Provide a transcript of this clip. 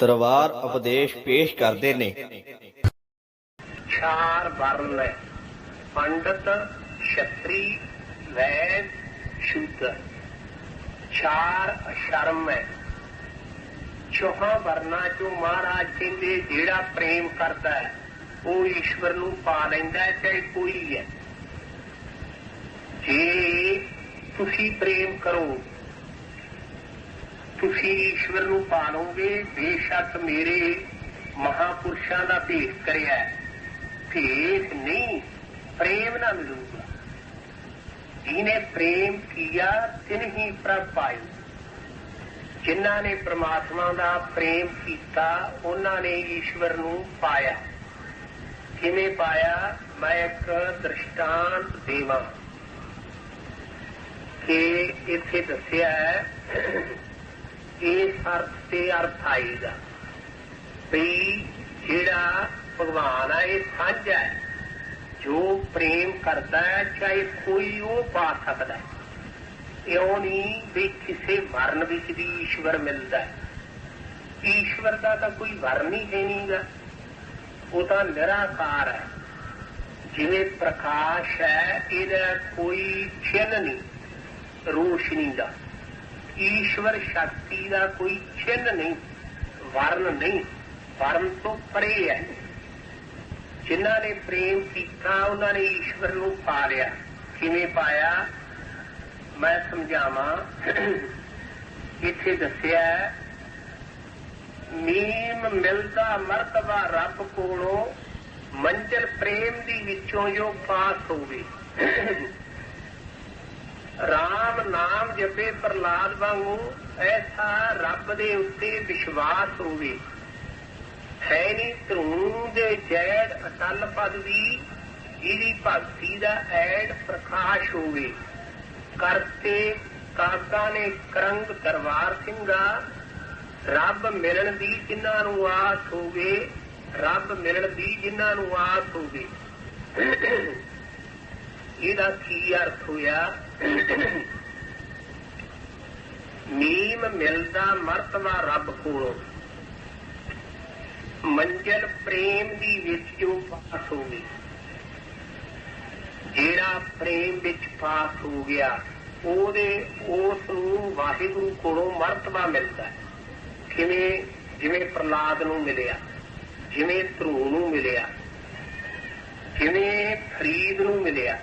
ਦਰਬਾਰ ਉਪਦੇਸ਼ ਪੇਸ਼ ਕਰਦੇ ਨੇ। ਚਾਰ ਵਰਨ ਹੈ ਪੰਡਤ ਛਤਰੀ ਵੈਦ ਸ਼ੂਦਰ ਚਾਰ ਅਸ਼ਰਮ ਹੈ। ਚੌਹਾਂ ਵਰਨਾ ਚੋਂ ਮਹਾਰਾਜ ਕਹਿੰਦੇ, ਜਿਹੜਾ ਪ੍ਰੇਮ ਕਰਦਾ ਹੈ, ਉਹ ਈਸ਼ਵਰ ਨੂੰ ਪਾ ਲੈਂਦਾ ਹੈ, ਚਾਹੇ ਕੋਈ ਹੈ। ਜੇ ਤੁਸੀਂ ਪ੍ਰੇਮ ਕਰੋ ਤੁਸੀਂ ਈਸ਼ਵਰ ਨੂੰ ਪਾਲੋਗੇ, ਬੇਸ਼ੱਕ ਮੇਰੇ ਮਹਾਪੁਰਸ਼ਾਂ ਦਾ ਭੇਟ ਕਰਿਆ ਹੈ। ਨਹੀਂ, ਪ੍ਰੇਮ ਨਾ ਮਿਲੂਗਾ। ਜਿਹਨੇ ਪ੍ਰੇਮ ਕੀਆ, ਤਿਨ ਹੀ ਪ੍ਰਭ ਪਾਇਓ ਜਿਨ੍ਹਾਂ ਨੇ ਪ੍ਰਮਾਤਮਾ ਦਾ ਪ੍ਰੇਮ ਕੀਤਾ, ਉਹਨਾਂ ਨੇ ਈਸ਼ਵਰ ਨੂੰ ਪਾਇਆ। ਕਿਵੇਂ ਪਾਇਆ? ਮੈਂ ਇੱਕ ਦ੍ਰਿਸ਼ਟਾਂਤ ਦੇਵਾਂ। ਕਿ ਇੱਥੇ ਦੱਸਿਆ ਹੈ ਇਸ ਅਰਥ ਤੇ ਅਰਥ ਆਏਗਾ ਵੀ ਜਿਹੜਾ ਭਗਵਾਨ ਆ, ਇਹ ਸਾਂਝਾ ਹੈ। ਜੋ ਪ੍ਰੇਮ ਕਰਦਾ ਹੈ, ਚਾਹੇ ਕੋਈ ਉਹ ਪਾ ਸਕਦਾ ਹੈ। ਇਉਂ ਨਹੀਂ ਵੀ ਕਿਸੇ ਵਰਨ ਵਿੱਚ ਵੀ ਈਸ਼ਵਰ ਮਿਲਦਾ ਹੈ। ਈਸ਼ਵਰ ਦਾ ਤਾਂ ਕੋਈ ਵਰਨ ਹੀ ਹੈ ਨਹੀਂਗਾ। ਉਹ ਤਾਂ ਨਿਰਾਕਾਰ ਹੈ। ਜਿਵੇਂ ਪ੍ਰਕਾਸ਼ ਹੈ, ਇਹਦਾ ਕੋਈ ਚਿੰਨ ਨਹੀਂ, ਰੋਸ਼ਨੀ ਦਾ। ਈਸ਼ਵਰ ਸ਼ਕਤੀ ਦਾ ਕੋਈ ਚਿੰਨ ਨਹੀਂ ਵਰਨ ਨਹੀਂ ਵਰਨ ਤੋਂ ਪਰੇ ਹੈ। ਜਿਨ੍ਹਾਂ ਨੇ ਪ੍ਰੇਮ ਕੀਤਾ ਉਹਨਾਂ ਨੇ ਈਸ਼ਵਰ ਨੂੰ ਪਾ ਲਿਆ। ਕਿਵੇਂ ਪਾਇਆ? ਮੈਂ ਸਮਝਾਵਾਂ। ਇੱਥੇ ਦੱਸਿਆ ਹੈ, ਮੀਮ ਮਿਲਦਾ ਮਰਤਬਾ ਰੱਬ ਕੋਲੋਂ ਮੰਜ਼ਲ ਪ੍ਰੇਮ ਦੀ ਵਿੱਚੋਂ ਜੋ ਪਾਸ ਹੋਵੇ। ਰਾਮ ਨਾਮ ਜਪੇ ਪ੍ਰਲਾਦ ਵਾਂਗੂ ਐਸਾ ਰੱਬ ਦੇ ਉੱਤੇ ਵਿਸ਼ਵਾਸ ਹੋਵੇ। ਹੈ ਨਹੀਂ ਧਰੂ ਦੇ ਜੈੜ ਅਟਲ ਪਦ ਦੀ ਜਿਹਦੀ ਭਗਤੀ ਦਾ ਐੜ ਪ੍ਰਕਾਸ਼ ਹੋਵੇ। ਕਰਤੇ ਕਾਕਾ ਨੇ ਕਰੰਗ ਦਰਬਾਰ ਸਿੰਘਾ, ਰੱਬ ਮਿਲਣ ਦੀ ਜਿਨ੍ਹਾਂ ਨੂੰ ਆਸ ਹੋਵੇ, ਰੱਬ ਮਿਲਣ ਦੀ ਜਿਨ੍ਹਾਂ ਨੂੰ ਆਸ ਹੋਵੇ। ਇਹਦਾ ਕੀ ਅਰਥ ਹੋਇਆ? ਮੀਮ ਮਿਲਦਾ ਮਰਤਬਾ ਰੱਬ ਕੋਲੋਂ। ਮੰਜ਼ਲ ਪ੍ਰੇਮ ਦੀ ਵਿੱਚ ਜੋ ਪਾਸ ਹੋ ਗਈ। ਜਿਹੜਾ ਪ੍ਰੇਮ ਵਿੱਚ ਪਾਸ ਹੋ ਗਿਆ, ਉਹਦੇ, ਉਸ ਨੂੰ ਵਾਹਿਗੁਰੂ ਕੋਲੋਂ ਮਰਤਬਾ ਮਿਲਦਾ ਹੈ। ਕਿਵੇਂ? ਜਿਵੇਂ ਪ੍ਰਲਾਦ ਨੂੰ ਮਿਲਿਆ, ਜਿਵੇਂ ਧਰੂ ਨੂੰ ਮਿਲਿਆ ਜਿਵੇਂ ਫਰੀਦ ਨੂੰ ਮਿਲਿਆ।